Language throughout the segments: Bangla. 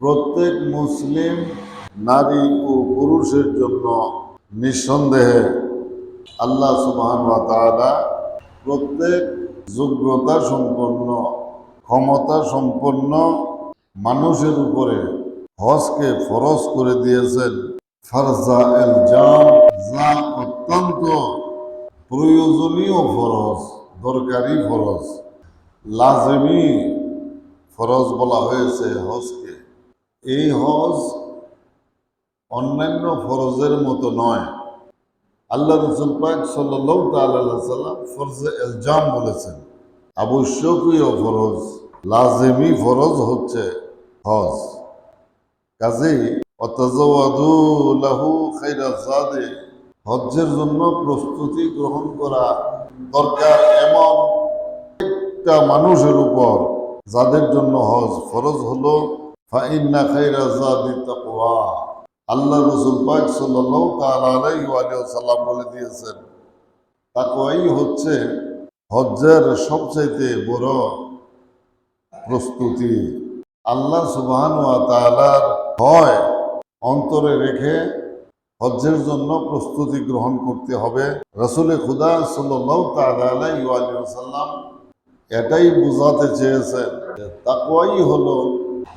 প্রত্যেক মুসলিম নারী ও পুরুষের জন্য নিঃসন্দেহে আল্লাহ সুবহান তাআলা প্রত্যেক যোগ্যতা সম্পন্ন, ক্ষমতা সম্পন্ন মানুষের উপরে হজকে ফরজ করে দিয়েছেন। ফারজা এল জাম, যা অত্যন্ত প্রয়োজনীয় ফরজ, দরকারি ফরজ। লাজমি ফরজ বলা হয়েছে হজকে। এই হজ অন্যান্য ফরজের মতো নয়। আল্লাহ রসুল পাক সাল্লাহ তাল্লাম ফরজে এলজাম বলেছেন। আবশ্যকীয় ফরজ, লাজেমি ফরজ হচ্ছে হজ। কাজেই লাহু হজ্জের জন্য প্রস্তুতি গ্রহণ করা দরকার এমন একটা মানুষের উপর। যাদের জন্য হজ ফরজ হলো ফাইন্না খাইরা জাদি তাকওয়া। আল্লাহ রসুল পাক সাল্লাল্লাহু তাআলা আলাইহি ওয়া ওয়াসাল্লাম বলে দিয়েছেন, তাকওয়াই হচ্ছে হজ্জের সবচাইতে বড় প্রস্তুতি। আল্লাহ সুবহান ওয়া তাআলার ভয় অন্তরে রেখে হজ্জের জন্য প্রস্তুতি গ্রহণ করতে হবে। রসুলে খুদা ওয়া আলিহি এটাই বোঝাতে চেয়েছেন যে তাকওয়াই হলো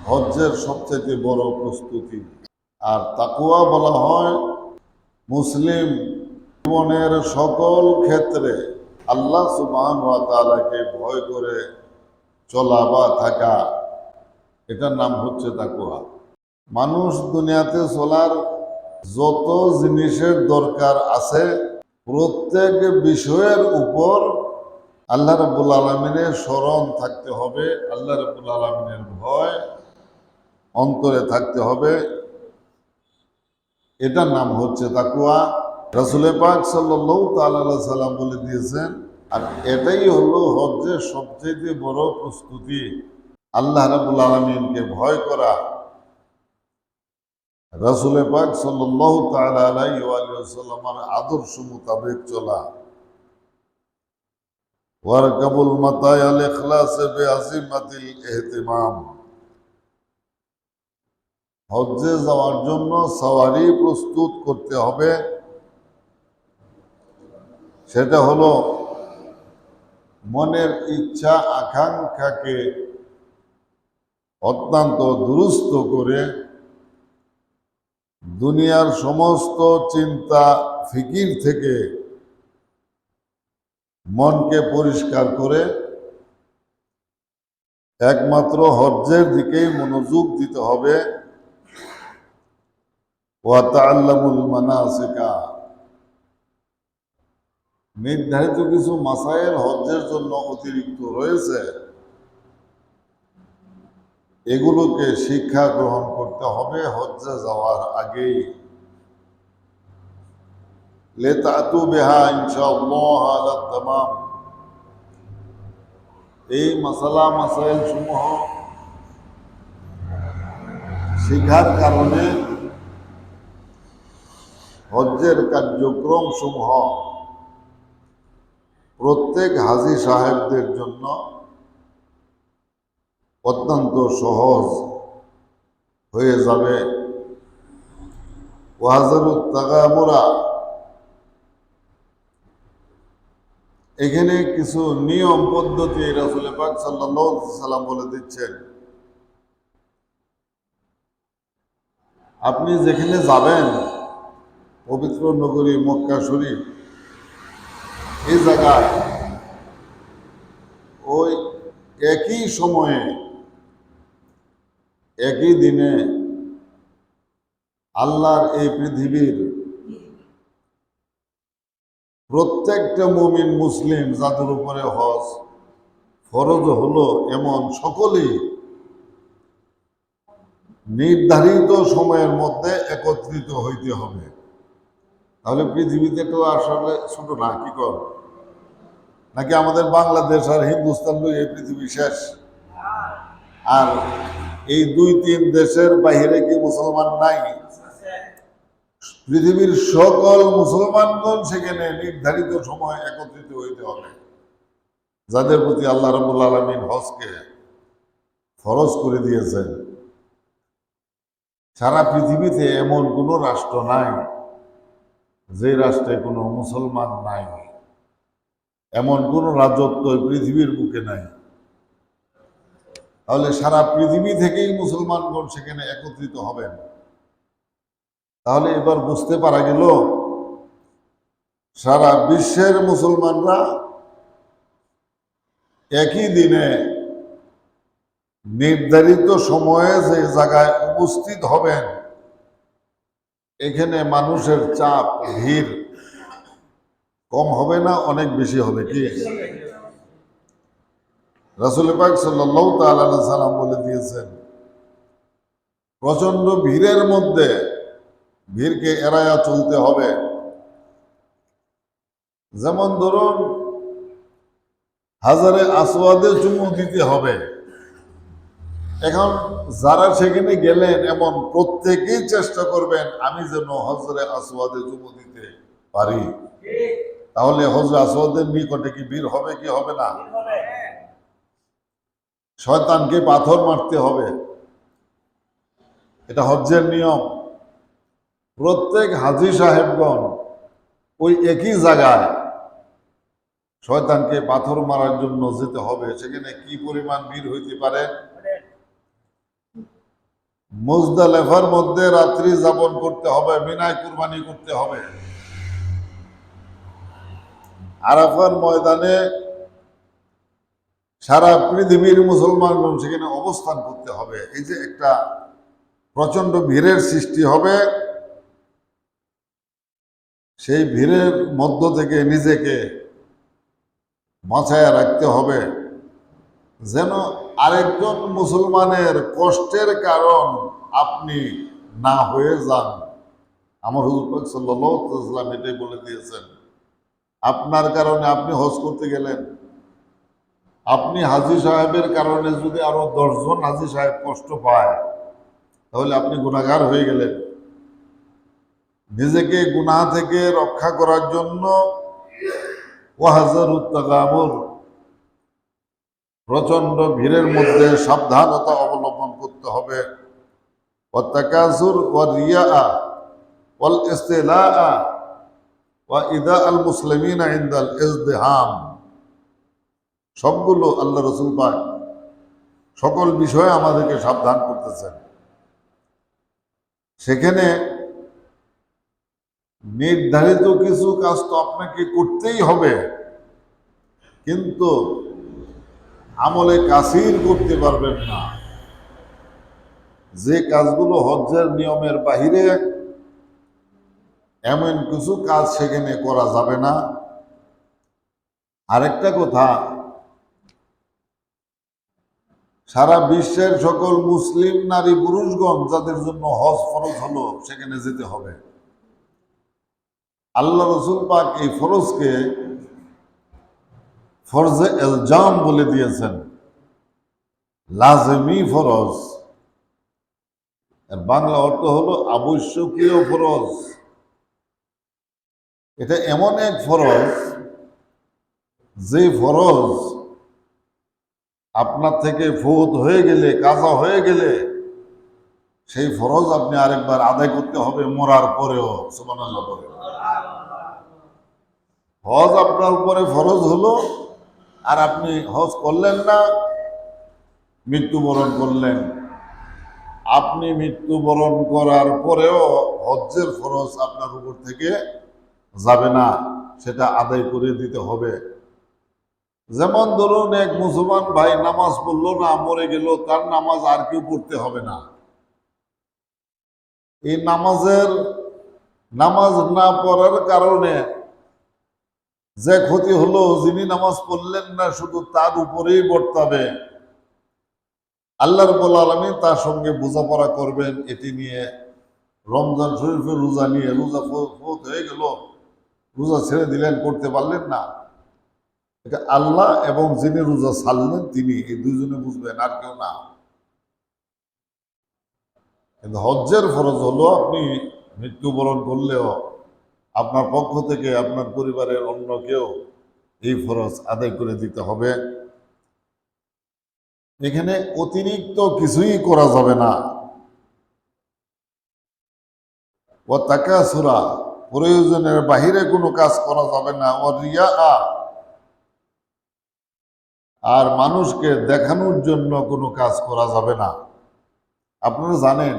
হজ্জের সবচেয়ে বড় প্রস্তুতি। আর তাকুয়া বলা হয় মুসলিম জীবনের সকল ক্ষেত্রে আল্লাহ সুবহান ওয়া তালাকে ভয় করে চলা বা থাকা। এটার নাম হচ্ছে তাকুয়া মানুষ দুনিয়াতে চলার যত জিনিসের দরকার আছে, প্রত্যেক বিষয়ের উপর আল্লাহ রাব্বুল আলমিনের স্মরণ থাকতে হবে, আল্লাহ রাব্বুল আলমিনের ভয় অন্তরে থাকতে হবে। এটার নাম হচ্ছে তাকুয়া রসুলের পাক সাল্লাহ তাল্লাহ সাল্লাম বলে দিয়েছেন, আর এটাই হলো হজ্জের সবচেয়ে বড় প্রস্তুতি। আল্লাহ রাবুল আলমিনকে ভয় করা। রসুলে পাক সাল্লাহ তাল্লাহামের আদর্শ মোতাবেক চলা। ওয়ারকাবুল আল ইখলাসে বে আজিমাতিল এহতিমাম হজ্জে যাওয়ার জন্য সওয়ারি প্রস্তুত করতে হবে। সেটা হলো মনের ইচ্ছা, আকাঙ্ক্ষাকে অত্যন্ত দুরুস্ত করে দুনিয়ার সমস্ত চিন্তা, ফিকির থেকে মনকে পরিষ্কার করে একমাত্র হজ্জের দিকেই মনোযোগ দিতে হবে। নির্ধারিত কিছু মাসাইল হজ্জের জন্য অতিরিক্ত রয়েছে। এগুলোকে শিক্ষা গ্রহণ করতে হবে হজ্জে যাওয়ার আগেই। লেতাতু বেহা ইনশাআল্লাহ আলা তামাম। এই মাসালা মাসাইল সমূহ শিখার কারণে হজ্জের কার্যক্রম সমূহ প্রত্যেক হাজি সাহেবদের জন্য অত্যন্ত সহজ হয়ে যাবে। ওয়াজারুত এখানে কিছু নিয়ম, পদ্ধতি রাসুল পাক সাল্লাম বলে দিচ্ছেন। আপনি যেখানে যাবেন, পবিত্র নগরী মক্কা শরীফ, এই জায়গায় ওই একই সময়ে, একই দিনে আল্লাহর এই পৃথিবীর প্রত্যেকটা মুমিন মুসলিম যাদের উপরে হজ ফরজ হলো এমন সকলেই নির্ধারিত সময়ের মধ্যে একত্রিত হইতে হবে। তাহলে পৃথিবীতে তো আসলে ছোট না, কি কর? নাকি আমাদের বাংলাদেশ আর হিন্দুস্তান এই পৃথিবী শেষ? আর এই দুই তিন দেশের বাহিরে কি মুসলমান নাই? পৃথিবীর সকল মুসলমানগণ সেখানে নির্ধারিত সময় একত্রিত হইতে হবে। যাদের প্রতি আল্লাহ রবুল আলমিন হজকে ফরজ করে দিয়েছেন, সারা পৃথিবীতে এমন কোনো রাষ্ট্র নাই যে রাষ্ট্রে কোনো মুসলমান নাই। এমন কোনো রাজত্ব পৃথিবীর বুকে নাই। তাহলে সারা পৃথিবী থেকেই মুসলমানগণ সেখানে একত্রিত হবেন। তাহলে এবার বুঝতে পারা গেল, সারা বিশ্বের মুসলমানরা একই দিনে নির্ধারিত সময়ে যে জায়গায় উপস্থিত হবেন, এখানে মানুষের চাপ, ভিড় কম হবে না, অনেক বেশি হবে কি? রাসুল পাক সাল্লাহ তাল্লাহ সাল্লাম বলে দিয়েছেন প্রচণ্ড ভিড়ের মধ্যে ভিড়কে এড়ায়া চলতে হবে। যেমন ধরুন, হাজারে আসওয়াদে চুমু দিতে হবে। এখন যারা সেখানে গেলেন এমন প্রত্যেকেই চেষ্টা করবেন, আমি যেন হজরে আসওয়াদে চুমু দিতে পারি। তাহলে হজরে আসওয়াদের নিকটে কি ভিড় হবে কি হবে না? শয়তানকে পাথর মারতে হবে। এটা হজ্জের নিয়ম। প্রত্যেক হাজি সাহেবগণ ওই একই জায়গায় শয়তানকে পাথর মারার জন্য যেতে হবে, সেখানে কি পরিমাণ ভিড় হইতে পারে? মুজদালেফার মধ্যে রাত্রি যাপন করতে হবে, মিনায় কুরবানি করতে হবে। আরাফার ময়দানে সারা পৃথিবীর মুসলমানগণ সেখানে অবস্থান করতে হবে। এই যে একটা প্রচণ্ড ভিড়ের সৃষ্টি হবে সেই ভিড়ের মধ্য থেকে নিজেকে বাঁচায় রাখতে হবে। যেন আরেকজন মুসলমানের কষ্টের কারণ আপনি না হয়ে যান। আমার হুজুর সাল্লাম এটাই বলে দিয়েছেন। আপনার কারণে আপনি হজ করতে গেলেন। আপনি হাজি সাহেবের কারণে যদি আরও দশজন হাজি সাহেব কষ্ট পায়, তাহলে আপনি গুণাগার হয়ে গেলেন। নিজেকে গুনাহ থেকে রক্ষা করার জন্য ওয়াহাজার উত্তাগামুর প্রচণ্ড ভিড়ের মধ্যে সাবধানতা অবলম্বন করতে হবে। ইজদিহাম সবগুলো আল্লাহ রসুল পায় সকল বিষয়ে আমাদেরকে সাবধান করতেছেন। সেখানে নির্ধারিত কিছু কাজ তো আপনাকে করতেই হবে। কিন্তু আমলে কাসির করতে পারবেন না। যে কাজগুলো হজ্জের নিয়মের বাহিরে, এমন কিছু কাজ সেখানে করা যাবে না। আরেকটা কথা, সারা বিশ্বের সকল মুসলিম নারী পুরুষগণ যাদের জন্য হজ ফরজ হলো, সেখানে যেতে হবে। আল্লাহ রসুল পাক এই ফরজকে ফরজে এলজাম বলে দিয়েছেন। লাজমি ফরজ। বাংলা অর্থ হলো আবশ্যকীয় ফরজ। এটা এমন এক ফরজ, যে ফরজ আপনার থেকে ফৌত হয়ে গেলে, কাজা হয়ে গেলে সেই ফরজ আপনি আরেকবার আদায় করতে হবে, মরার পরেও হজ আপনার উপরে ফরজ হলো, আর আপনি হজ করলেন না, মৃত্যুবরণ করলেন। আপনি মৃত্যুবরণ করার পরেও হজ্জের ফরজ আপনার উপর থেকে যাবে না, সেটা আদায় করে দিতে হবে। যেমন ধরুন, এক মুসলমান ভাই নামাজ পড়ল না, মরে গেল, তার নামাজ আর কেউ পড়তে হবে না। এই নামাজের, নামাজ না পড়ার কারণে যে ক্ষতি হলো, যিনি নামাজ পড়লেন না, শুধু তার উপরেই বর্তাবে আল্লাহ রবুল আলমী তার সঙ্গে বোঝাপড়া করবেন, এটি নিয়ে রমজান শরীফের রোজা নিয়ে। রোজা ফোত হয়ে গেল, রোজা ছেড়ে দিলেন, করতে পারলেন না। এটা আল্লাহ এবং যিনি রোজা ছাড়লেন, তিনি, এই দুইজনে বুঝবেন, আর কেউ না। কিন্তু হজ্জের ফরজ হলো আপনি মৃত্যুবরণ করলেও আপনার পক্ষ থেকে আপনার পরিবারের অন্য কেউ এই ফরজ আদায় করে দিতে হবে। এখানে অতিরিক্ত কিছুই করা যাবে না। ও তাকাসুরা, প্রয়োজনের বাহিরে কোনো কাজ করা যাবে না। ও রিয়া আর মানুষকে দেখানোর জন্য কোনো কাজ করা যাবে না। আপনারা জানেন,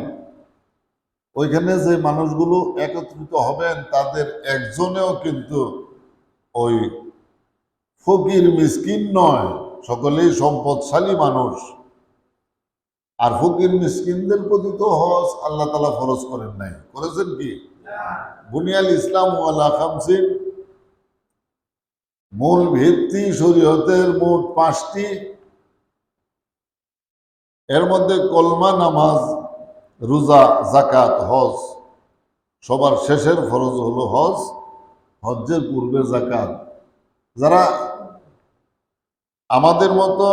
ওইখানে যে মানুষগুলো একত্রিত হবেন, তাদের একজনেও কিন্তু ওই ফকির মিসকিন নয়, সকলেই সম্পদশালী মানুষ। আর ফকির মিসকিনদের প্রতি তো হজ আল্লাহ তালা ফরজ করেন নাই। করেছেন কি? বুনিয়াল ইসলাম ওয়ালা খামসিন মূল ভিত্তি শরীয়তের মোট পাঁচটি এর মধ্যে কলমা নামাজ, রোজা জাকাত হজ, সবার শেষের ফরজ হলো হজ, হজ্জের পূর্বে জাকাত যারা আমাদের মতো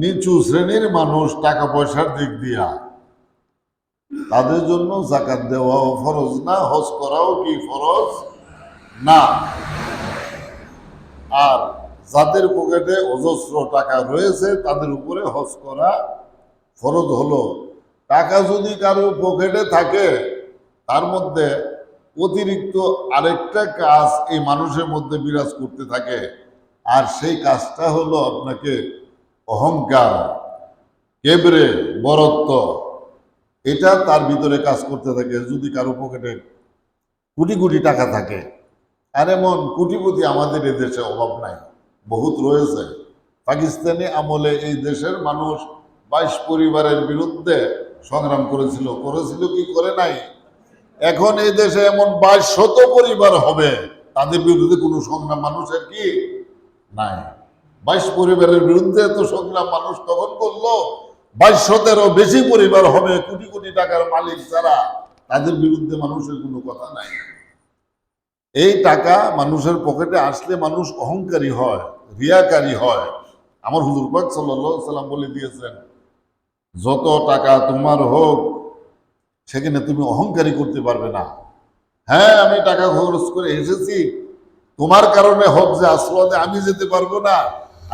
নিচু শ্রেণির মানুষ টাকা পয়সার দিক দিয়া, তাদের জন্য জাকাত দেওয়াও ফরজ না, হজ করাও কি ফরজ? না। আর যাদের পকেটে অজস্র টাকা রয়েছে, তাদের উপরে হজ করা ফরজ হলো। টাকা যদি কারও পকেটে থাকে, তার মধ্যে অতিরিক্ত আরেকটা কাজ এই মানুষের মধ্যে বিরাজ করতে থাকে। আর সেই কাজটা হলো আপনাকে অহংকার, কেবরে, বরত্ব, এটা তার ভিতরে কাজ করতে থাকে যদি কারও পকেটে কোটি কোটি টাকা থাকে। আর এমন কোটিপতি আমাদের এদেশে অভাব নাই, বহুত রয়েছে। পাকিস্তানি আমলে এই দেশের মানুষ বাইশ পরিবারের বিরুদ্ধে সংগ্রাম করেছিল। করেছিল কি করে নাই? এখন এই দেশে এমন বাইশ শত পরিবার হবে, তাদের বিরুদ্ধে কোনো সংগ্রাম মানুষের কি নাই? বাইশ পরিবারের বিরুদ্ধে তো সংগ্রাম মানুষ তখন করল বাইশ শতেরও বেশি পরিবার হবে, কোটি কোটি টাকার মালিক যারা, তাদের বিরুদ্ধে মানুষের কোনো কথা নাই। এই টাকা মানুষের পকেটে আসলে মানুষ অহংকারী হয়, রিয়াকারী হয়। আমার হুজুর পাক সাল্লাম বলে দিয়েছেন যত টাকা তোমার হোক, সেখানে তুমি অহংকারী করতে পারবে না। হ্যাঁ আমি টাকা খরচ করে এসেছি। তোমার কারণে হোক যে আশ্রদে আমি যেতে পারব না।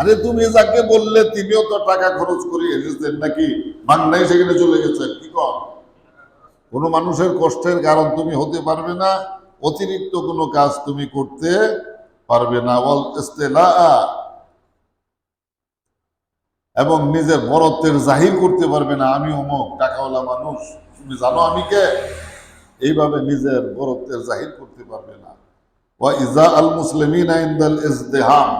আরে, তুমি যাকে বললে তিনিও তো টাকা খরচ করে এসেছেন নাকি? বাংলায় সেখানে চলে গেছেন, কি কর কোনো মানুষের কষ্টের কারণ তুমি হতে পারবে না। অতিরিক্ত কোনো কাজ তুমি করতে পারবে না। বল ইস্তেলা এবং নিজের বরত্বের জাহির করতে পারবে না আমি অমুক, টাকাওয়ালা মানুষ, তুমি জানো আমি কে? এইভাবে নিজের বরত্বের জাহির করতে পারবে না। ওয়া ইজা আল মুসলিমিন ইনদাল ইজদিহাম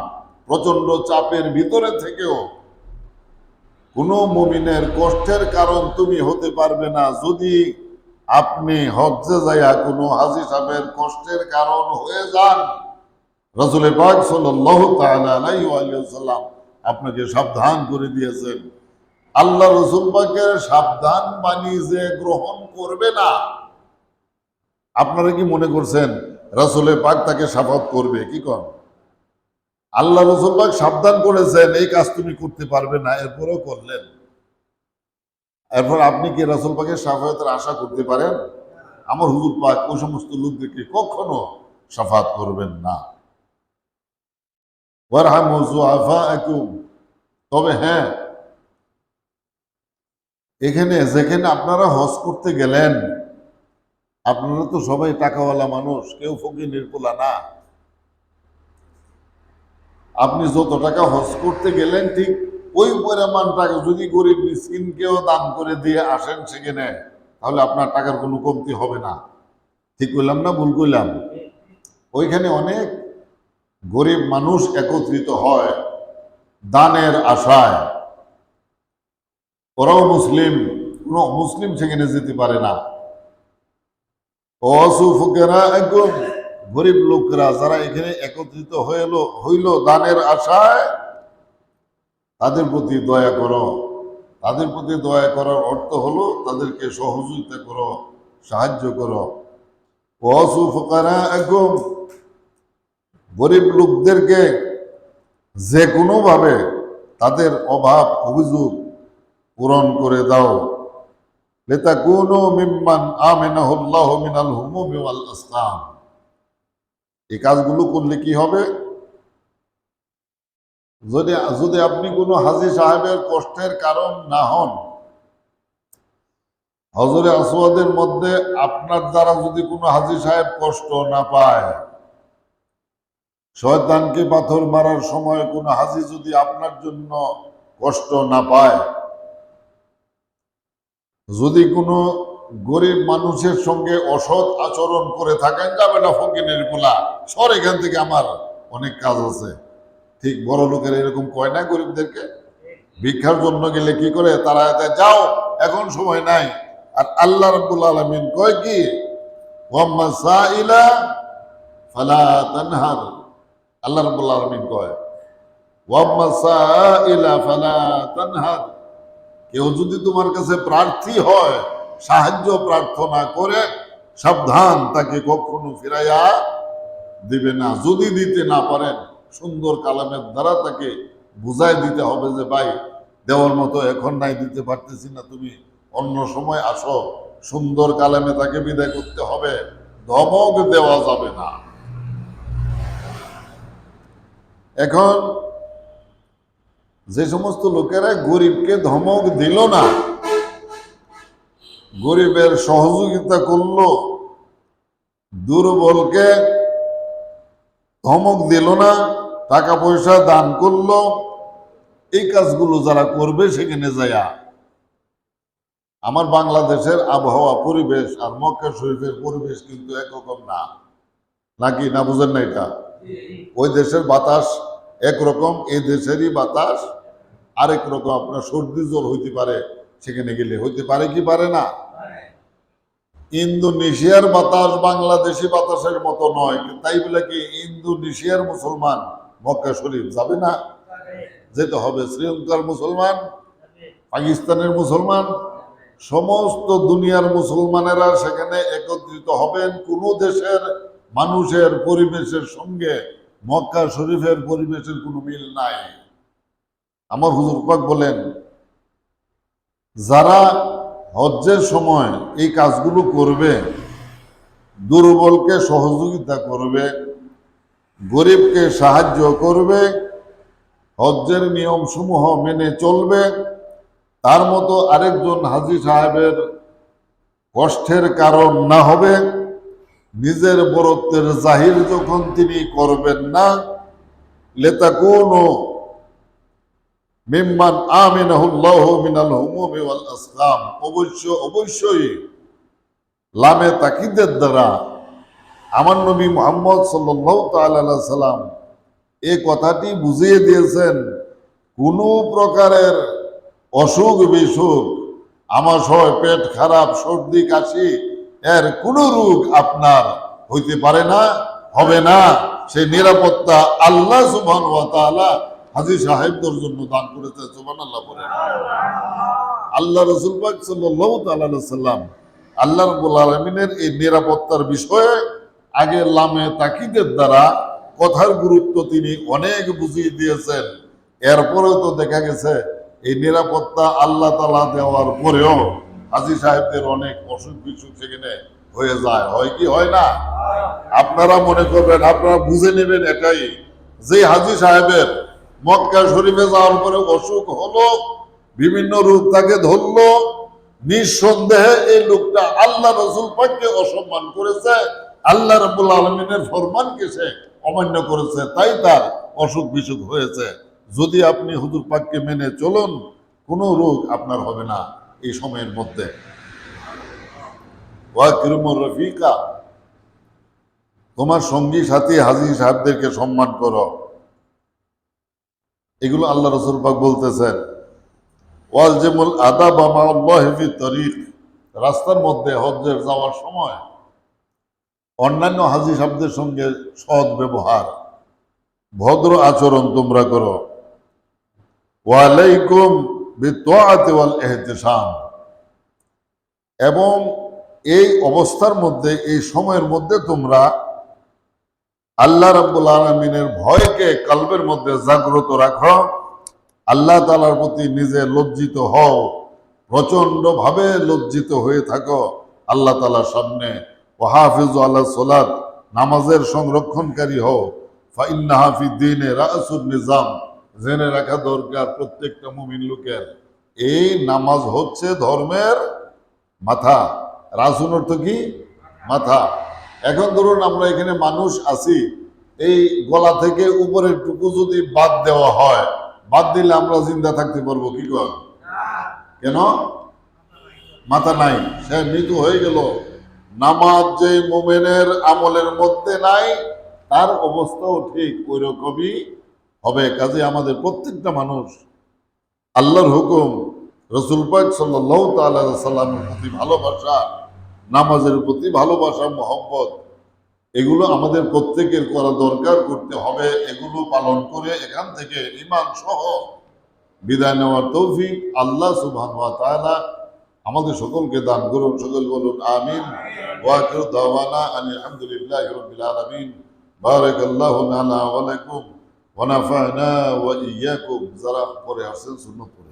প্রচণ্ড চাপের ভিতরে থেকেও কোনো মুমিনের কষ্টের কারণ তুমি হতে পারবে না, যদি আপনি হজ্জে যাইয়া কোনো হাজি সাহেবের কষ্টের কারণ হয়ে যান। রসুল পাক সাল্লাল্লাহু তাআলা আলাইহি ওয়া সাল্লাম আপনাকে সাবধান করে দিয়েছেন। আল্লাহ রসুল সাবধান বাণী যে গ্রহণ করবে না, আপনারা কি মনে করছেন রসুলের পাক তাকে সাফাত করবে? কি কর আল্লাহ রসুল পাক সাবধান করেছেন, এই কাজ তুমি করতে পারবে না, এরপরেও করলেন। এরপর আপনি কি রসুল পাকের সাফাতের আশা করতে পারেন? আমার হুজুর পাক ওই সমস্ত লোকদেরকে কখনো সাফাত করবেন না। তবে হ্যাঁ এখানে, যেখানে আপনারা হজ করতে গেলেন, আপনারা তো সবাই টাকাওয়ালা মানুষ, কেউ ফকির নির্পোলা না। আপনি যত টাকা হজ করতে গেলেন, ঠিক ওই পরিমাণ টাকা যদি গরিব মিসকিনকেও দান করে দিয়ে আসেন সেখানে, তাহলে আপনার টাকার কোনো কমতি হবে না। ঠিক করলাম না ভুল করলাম ওইখানে অনেক গরিব মানুষ একত্রিত হয় দানের আশায়। ওরাও মুসলিম, কোন মুসলিম সেখানে যেতে পারে না। অসুফকেরা একদম গরিব লোকরা যারা এখানে একত্রিত হইল হইল দানের আশায়, তাদের প্রতি দয়া করো। তাদের প্রতি দয়া করার অর্থ হলো তাদেরকে সহযোগিতা করো, সাহায্য করো। অসুফকারা একদম গরিব লোকদেরকে যে কোনোভাবে তাদের অভাব, অভিযোগ পূরণ করে দাও। কোনো মিম্মান এই কাজগুলো করলে কি হবে? যদি যদি আপনি কোনো হাজি সাহেবের কষ্টের কারণ না হন হজরে আসওয়াদের মধ্যে আপনার দ্বারা যদি কোনো হাজি সাহেব কষ্ট না পায় শয়তানকে পাথর মারার সময় কোনো হাজি যদি আপনার জন্য কষ্ট না পায়, যদি কোনো গরিব মানুষের সঙ্গে অসৎ আচরণ করে থাকেন, যাবে না ফকিনেরগুলা সর এখান থেকে, আমার অনেক কাজ আছে। ঠিক বড় লোকের এরকম কয় না গরিবদেরকে? ভিক্ষার জন্য গেলে কি করে? তারা এতে যাও, এখন সময় নাই। আর আল্লাহ রাব্বুল আলামিন কয় কি? ওয়াম্মা সাইলা ফালা তানহার। আল্লাহ রাব্বুল আলামিন কয় কেউ যদি তোমার কাছে প্রার্থী হয়, সাহায্য প্রার্থনা করে, সাবধান, তাকে কখনো ফিরাইয়া দিবে না। যদি দিতে না পারেন, সুন্দর কালামের দ্বারা তাকে বুঝাই দিতে হবে যে, ভাই, দেওয়ার মতো এখন নাই, দিতে পারতেছি না তুমি। অন্য সময় আসো। সুন্দর কালামে তাকে বিদায় করতে হবে। ধমক দেওয়া যাবে না। এখন যে সমস্ত লোকেরা গরিবকে ধমক দিল না, গরিবের সহযোগিতা করল, দুর্বলকে ধমক দিল না টাকা পয়সা দান করল, এই কাজগুলো যারা করবে সেখানে যায়া আমার বাংলাদেশের আবহাওয়া, পরিবেশ আর মক্কা শরীফের পরিবেশ কিন্তু একরকম না। নাকি না বুঝেন না এটা? ওই দেশের বাতাস একরকম, এই দেশেরই বাতাস আরেক রকম। আপনার সর্দি জ্বর হইতে পারে, সেখানে গেলে। হইতে পারে কি পারে না? ইন্দোনেশিয়ার বাতাস বাংলাদেশি বাতাসের মতো নয়। তাই বলে কি ইন্দোনেশিয়ার মুসলমান মক্কা শরীফ যাবে না? যেতে হবে শ্রীলঙ্কার মুসলমান, পাকিস্তানের মুসলমান, সমস্ত দুনিয়ার মুসলমানেরা সেখানে একত্রিত হবেন। কোন দেশের মানুষের পরিবেশের সঙ্গে মক্কা শরীফের পরিবেশের কোনো মিল নাই। আমার হুজুর পাক বলেন, যারা হজ্জের সময় এই কাজগুলো করবে, দুর্বলকে সহযোগিতা করবে, গরিবকে সাহায্য করবে, হজ্জের নিয়মসমূহ মেনে চলবে, তার মতো আরেকজন হাজি সাহেবের কষ্টের কারণ না হবে নিজের বরত্বের জাহির যখন তিনি করবেন না লেতা কোনো মিম্মান আমিনাহুল্লাহ মিনাল হুমুমি ওয়াল আসলাম অবশ্য, অবশ্যই লামে তাকিদের দ্বারা আমার নবী মোহাম্মদ সাল্লাল্লাহু তাআলা সাল্লাম এই কথাটি বুঝিয়ে দিয়েছেন, কোনো প্রকারের অসুখ বিসুখ আমার আমাশয় পেট খারাপ, সর্দি, কাশি এর কোনো রোগ আপনার হইতে পারে না, হবে না। সেই নিরাপত্তা আল্লাহ সুবহান ওয়া তাআলা হাজী সাহেবদের জন্য দান করেছে, সুবহানাল্লাহ বলেন। আল্লাহ রসুল পাক সাল্লাল্লাহু তাআলা সাল্লাম আল্লাহ রাব্বুল আলামিনের এই নিরাপত্তার বিষয়ে আগে লামে তাকিদের দ্বারা কথার গুরুত্ব তিনি অনেক বুঝিয়ে দিয়েছেন। এরপরেও তো দেখা গেছে, এই নিরাপত্তা আল্লাহ তালা দেওয়ার পরেও হাজি সাহেবদের অনেক অসুখ বিসুখ সেখানে হয়ে যায়। হয় কি, হয় না? আপনারা মনে করবেন, আপনারা বুঝে নেবেন এটাই। যে হাজি সাহেবের মক্কা শরীফে যাওয়ার পরে অসুখ হলো, বিভিন্ন রূপ তাকে ধরলো, নিঃসন্দেহে এই লোকটা আল্লাহ রসুল পাককে অসম্মান করেছে, আল্লাহ রবুল আলমিনের ফরমানকে সে অমান্য করেছে, তাই তার অসুখ বিসুখ হয়েছে। যদি আপনি হুজুর পাককে মেনে চলুন, কোনো রোগ আপনার হবে না। এই সময়ের মধ্যে। রফিকা, তোমার সঙ্গী, সাথী, হাজি, সাহেবদেরকে সম্মান করো। এগুলো আল্লাহ রসুল পাক বলতেছেন। ওয়ালজেমুল আদাব আমাল্লাহি তরিক, রাস্তার মধ্যে হজ্জের যাওয়ার সময় অন্যান্য হাজি সাহেবদের সঙ্গে সৎ ব্যবহার, ভদ্র আচরণ তোমরা করো। ওয়ালাইকুম এবং এই অবস্থার মধ্যে, এই সময়ের মধ্যে তোমরা আল্লাহ রাব্বুল আলমিনের ভয়কে কলবের মধ্যে জাগ্রত রাখো। আল্লাহ তালার প্রতি নিজে লজ্জিত হও প্রচণ্ড ভাবে লজ্জিত হয়ে থাকো আল্লাহ তালার সামনে। ওহাফিজ আল্লাহ সোলাদ নামাজের সংরক্ষণকারী হও। ফাইন্নাহাফি দিনে রাসুল নিজাম। জেনে রাখা দরকার প্রত্যেকটা মুমিন লোকের। এই নামাজ হচ্ছে ধর্মের মাথা। রাসুন অর্থ কি? মাথা। এখন ধরুন আমরা এখানে মানুষ আছি, এই গলা থেকে উপরের টুকু যদি বাদ দেওয়া হয়, বাদ দিলে আমরা জিন্দা থাকতে পারব, কি কর? কেন? মাথা নাই, সে মৃত্যু হয়ে গেল। নামাজ যে মোমেনের আমলের মধ্যে নাই, তার অবস্থাও ঠিক ওই রকমই হবে। কাজে আমাদের প্রত্যেকটা মানুষ আল্লাহর হুকুম, রসুল পাক প্রতি ভালোবাসা, নামাজের প্রতি ভালোবাসা, মোহব্বত, এগুলো আমাদের প্রত্যেকের করা দরকার করতে হবে। এগুলো পালন করে এখান থেকে ইমান সহ বিদায় নেওয়ার তৌফিক আল্লাহ সুবহান ওয়া তাআলা আমাদের সকলকে দান করুন। সকল বলুন, আমিন। ওয়াকির দাওয়ানা আলহামদুলিল্লাহি রাব্বিল আলামিন। বারাকাল্লাহু লানা ওয়া লাকুম। ওয়া নাফা'না ওয়া ইয়াকুম যারা পরে আসেন সুন্নত।